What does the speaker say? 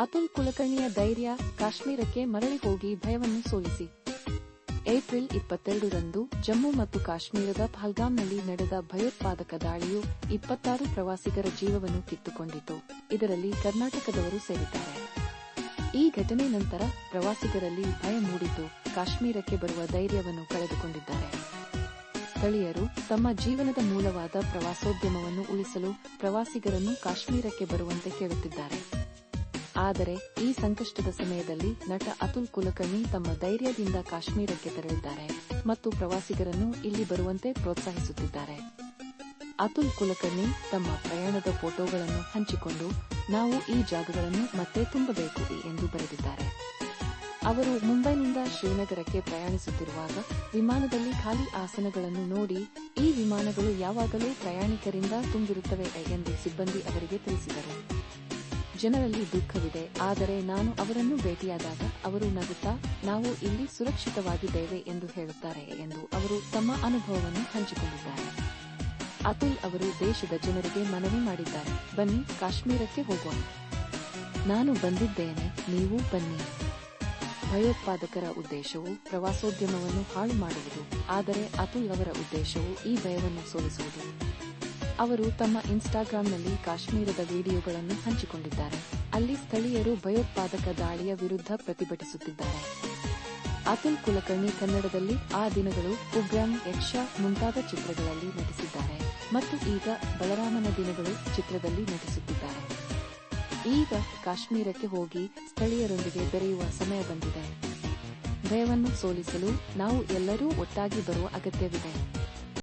ಅತುಲ್ ಕುಲಕರ್ಣಿಯ ಧೈರ್ಯ ಕಾಶ್ಮೀರಕ್ಕೆ ಮರಳಿ ಹೋಗಿ ಭಯವನ್ನು ಸೋಲಿಸಿ. ಏಪ್ರಿಲ್ ಇಪ್ಪತ್ತೆರಡರಂದು ಜಮ್ಮು ಮತ್ತು ಕಾಶ್ಮೀರದ ಪಹಲ್ಗಾಮ್ನಲ್ಲಿ ನಡೆದ ಭಯೋತ್ಪಾದಕ ದಾಳಿಯು ಇಪ್ಪತ್ತಾರು ಪ್ರವಾಸಿಗರ ಜೀವವನ್ನು ಕಿತ್ತುಕೊಂಡಿತು. ಇದರಲ್ಲಿ ಕರ್ನಾಟಕದವರು ಸೇರಿದ್ದಾರೆ. ಈ ಘಟನೆ ನಂತರ ಪ್ರವಾಸಿಗರಲ್ಲಿ ಭಯ ಮೂಡಿತು ಕಾಶ್ಮೀರಕ್ಕೆ ಬರುವ ಧೈರ್ಯವನ್ನು ಕಳೆದುಕೊಂಡಿದ್ದಾರೆ. ಸ್ಥಳೀಯರು ತಮ್ಮ ಜೀವನದ ಮೂಲವಾದ ಪ್ರವಾಸೋದ್ಯಮವನ್ನು ಉಳಿಸಲು ಪ್ರವಾಸಿಗರನ್ನು ಕಾಶ್ಮೀರಕ್ಕೆ ಬರುವಂತೆ ಕೇಳುತ್ತಿದ್ದಾರೆ. ಆದರೆ, ಈ ಸಂಕಷ್ಟದ ಸಮಯದಲ್ಲಿ ನಟ ಅತುಲ್ ಕುಲಕರ್ಣಿ ತಮ್ಮ ಧೈರ್ಯದಿಂದ ಕಾಶ್ಮೀರಕ್ಕೆ ತೆರಳಿದ್ದಾರೆ ಮತ್ತು ಪ್ರವಾಸಿಗರನ್ನು ಇಲ್ಲಿ ಬರುವಂತೆ ಪ್ರೋತ್ಸಾಹಿಸುತ್ತಿದ್ದಾರೆ. ಅತುಲ್ ಕುಲಕರ್ಣಿ ತಮ್ಮ ಪ್ರಯಾಣದ ಫೋಟೋಗಳನ್ನು ಹಂಚಿಕೊಂಡು, ನಾವು ಈ ಜಾಗಗಳನ್ನು ಮತ್ತೆ ತುಂಬಬೇಕು ಎಂದು ಬರೆದಿದ್ದಾರೆ. ಅವರು ಮುಂಬೈನಿಂದ ಶ್ರೀನಗರಕ್ಕೆ ಪ್ರಯಾಣಿಸುತ್ತಿರುವಾಗ ವಿಮಾನದಲ್ಲಿ ಖಾಲಿ ಆಸನಗಳನ್ನು ನೋಡಿ, ಈ ವಿಮಾನಗಳು ಯಾವಾಗಲೂ ಪ್ರಯಾಣಿಕರಿಂದ ತುಂಬಿರುತ್ತವೆ ಎಂದು ಸಿಬ್ಬಂದಿ ಅವರಿಗೆ ತಿಳಿಸಿದರು. ಜನರಲ್ಲಿ ದುಃಖವಿದೆ. ಆದರೆ ನಾನು ಅವರನ್ನು ಭೇಟಿಯಾದಾಗ ಅವರು ನಗುತ್ತಾ, ನಾವು ಇಲ್ಲಿ ಸುರಕ್ಷಿತವಾಗಿದ್ದೇವೆ ಎಂದು ಹೇಳುತ್ತಾರೆ ಎಂದು ಅವರು ತಮ್ಮ ಅನುಭವವನ್ನು ಹಂಚಿಕೊಂಡಿದ್ದಾರೆ. ಅತುಲ್ ಅವರು ದೇಶದ ಜನರಿಗೆ ಮನವಿ ಮಾಡಿದ್ದಾರೆ. ಬನ್ನಿ, ಕಾಶ್ಮೀರಕ್ಕೆ ಹೋಗೋಣ. ನಾನು ಬಂದಿದ್ದೇನೆ, ನೀವು ಬನ್ನಿ. ಭಯೋತ್ಪಾದಕರ ಉದ್ದೇಶವು ಪ್ರವಾಸೋದ್ಯಮವನ್ನು ಹಾಳು ಮಾಡುವುದು, ಆದರೆ ಅತುಲ್ ಅವರ ಉದ್ದೇಶವು ಈ ಭಯವನ್ನು ಸೋಲಿಸುವುದು. ಅವರು ತಮ್ಮ ಇನ್ಸ್ಟಾಗ್ರಾಂನಲ್ಲಿ ಕಾಶ್ಮೀರದ ವಿಡಿಯೋಗಳನ್ನು ಹಂಚಿಕೊಂಡಿದ್ದಾರೆ. ಅಲ್ಲಿ ಸ್ಥಳೀಯರು ಭಯೋತ್ಪಾದಕ ದಾಳಿಯ ವಿರುದ್ಧ ಪ್ರತಿಭಟಿಸುತ್ತಿದ್ದಾರೆ. ಅತುಲ್ ಕುಲಕರ್ಣಿ ಕನ್ನಡದಲ್ಲಿ ಆ ದಿನಗಳು ಉಗ್ರಂ ಯಕ್ಷ ಮುಂತಾದ ಚಿತ್ರಗಳಲ್ಲಿ ನಟಿಸಿದ್ದಾರೆ ಮತ್ತು ಈಗ ಬಲರಾಮನ ದಿನಗಳು ಚಿತ್ರದಲ್ಲಿ ನಟಿಸುತ್ತಿದ್ದಾರೆ. ಈಗ ಕಾಶ್ಮೀರಕ್ಕೆ ಹೋಗಿ ಸ್ಥಳೀಯರೊಂದಿಗೆ ಬೆರೆಯುವ ಸಮಯ ಬಂದಿದೆ. ಭಯವನ್ನು ಸೋಲಿಸಲು ನಾವು ಎಲ್ಲರೂ ಒಟ್ಟಾಗಿ ಬರುವ ಅಗತ್ಯವಿದೆ.